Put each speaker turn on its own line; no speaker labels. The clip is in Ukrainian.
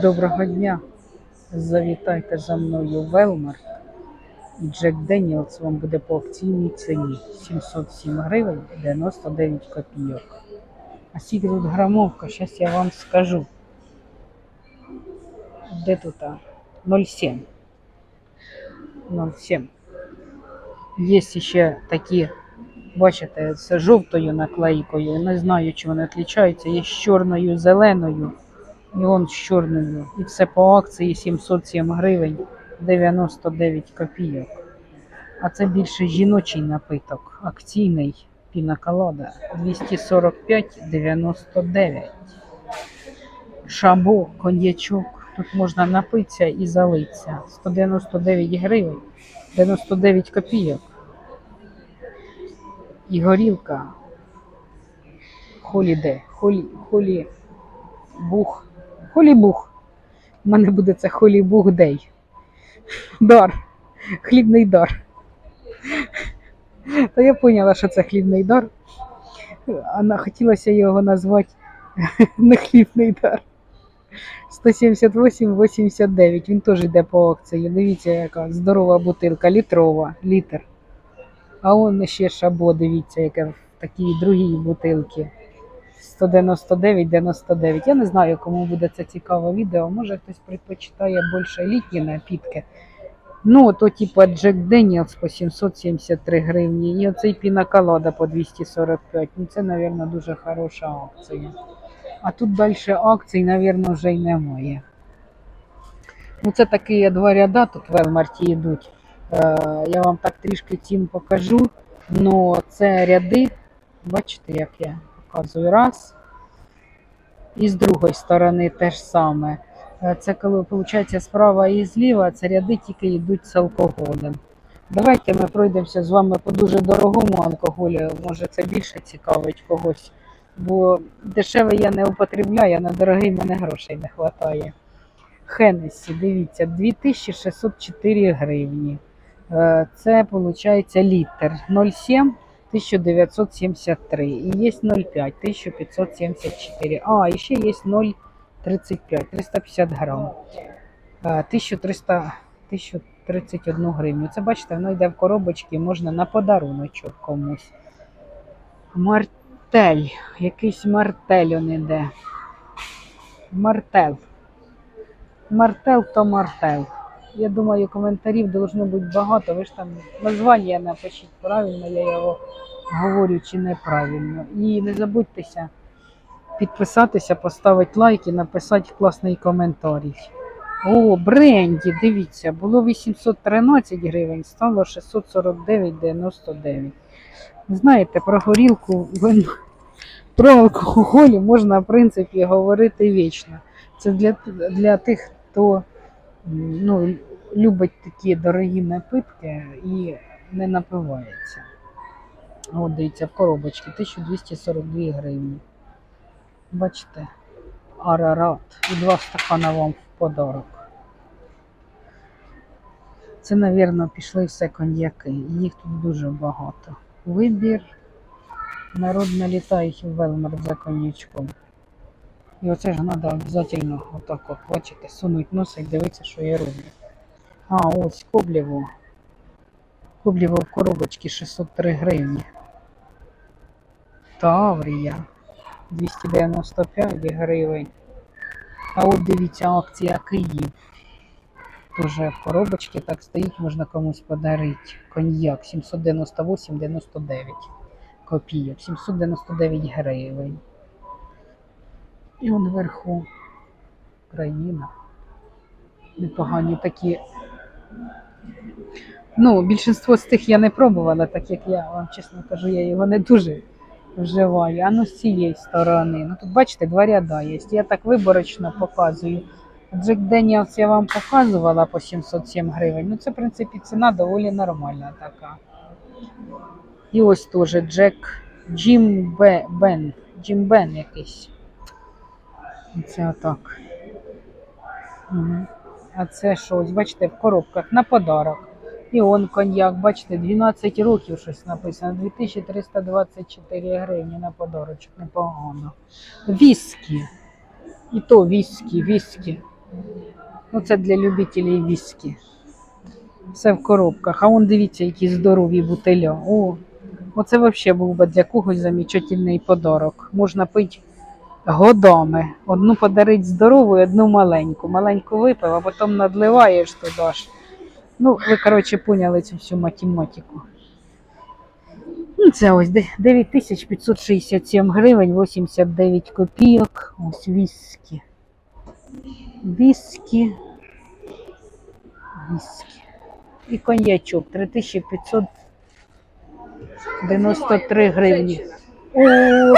Доброго дня. Завітайте за мною Велмарт. І Джек Деніелс вам буде по акційній ціні 707 гривень 99 копійок. А скільки тут грамовка, зараз я вам скажу. Де тут? а? 0,7. 0,7. Є ще такі, бачите, з жовтою наклейкою. Не знаю, чи вони відрізняються. Є з чорною, зеленою. І он з чорною. І все по акції 707 гривень 99 копійок. А це більше жіночий напиток. Акційний пінаколада 245,99. Шабо, коньячок. Тут можна напитися і залитися. 199 гривень 99 копійок. І горілка. Холіде. Холі, холі, бух. Холібух. У мене буде це холібух дей. Дар. Хлібний дар. Та я поняла, що це хлібний дар. А хотілося його назвати не хлібний дар. 178,89. Він теж йде по акції. Дивіться, яка здорова бутилка, літрова, літр. А он ще шабо, дивіться, яке в такій другій бутилці. 199,99. Я не знаю, кому буде це цікаве відео. Може хтось предпочитає більше літні напітки. Ну, то типа Джек Деніелс по 773 гривні. І оцей пінаколада по 245. Ну, це, мабуть, дуже хороша акція. А тут далі акцій, мабуть, вже й немає. Ну, це такі два ряда тут в Велмарті йдуть. Е, я вам так трішки цим покажу. Ну, це ряди, бачите, як я показую раз. І з другої сторони теж саме. Е, Це коли виходить справа і зліва, це ряди тільки йдуть з алкоголем. Давайте ми пройдемося з вами по дуже дорогому алкоголю. Може це більше цікавить когось. Бо дешевий я не употребляю, на дорогий мене грошей не вистачає. Хенесі, дивіться, 2604 гривні. Е, Це виходить літр 0,7 1973 і є 0,5 1574. А, і ще є 0,35 350 грам. Е, 1300 1031 гривню. Це бачите, воно йде в коробочки, можна на подаруночок комусь. Мартель. Якийсь мартель он іде. Мартел. Мартел то мартел. Я думаю, коментарів должно бути багато. Ви ж там названня напишіть правильно, я його говорю чи неправильно. І не забудьтеся підписатися, поставити лайк і написати класний коментарій. О, бренді, дивіться, було 813 гривень, стало 649,99. Знаєте, про горілку, про алкоголь можна, в принципі, говорити вічно. Це для, для тих, хто ну, любить такі дорогі напитки і не напивається. От дивіться, в коробочці 1242 гривні. Бачите, арарат. І два стакана вам в подарок. Це, мабуть, пішли все коньяки. Їх тут дуже багато. Вибір. Народ налітають в Велмар за коньячком. І оце ж треба обов'язково отак от, бачите, сунуть носа і дивитися, що я роблю. А, ось Коблєво. Коблєво в коробочці 603 гривні. Таврія 295 гривень. А от дивіться, акція Київ. Тоже в коробочці так стоїть, можна комусь подарити. Коньяк 798,99 копійок, 799 гривень. І он вверху країна. Непогані такі. Ну, більшинство з тих я не пробувала, так як я вам чесно кажу, я його не дуже вживаю. А ну з цієї сторони. Ну тут бачите, два ряда є. Я так виборочно показую. Джек Деніелс я вам показувала по 707 гривень. Ну це, в принципі, ціна доволі нормальна така. І ось теж Джек Джим Бен. Джим Бен якийсь. Це отак. А це що? Ось бачите, в коробках на подарок. І он коньяк, бачите, 12 років щось написано. 2324 гривні на подарочок, непогано. Віскі. І то віскі, віскі. Ну, це для любителів віскі. Все в коробках. А он дивіться, які здорові бутиля. О, оце взагалі був би для когось замічательний подарок. Можна пити годами. Одну подарить здорову, і одну маленьку. Маленьку випив, а потім надливаєш туди ж. Ну, ви, коротше, поняли цю всю математику. Ну, це ось 9567 гривень, 89 копійок. Ось віскі. Віскі. Віскі. І коньячок 3593 гривні. О!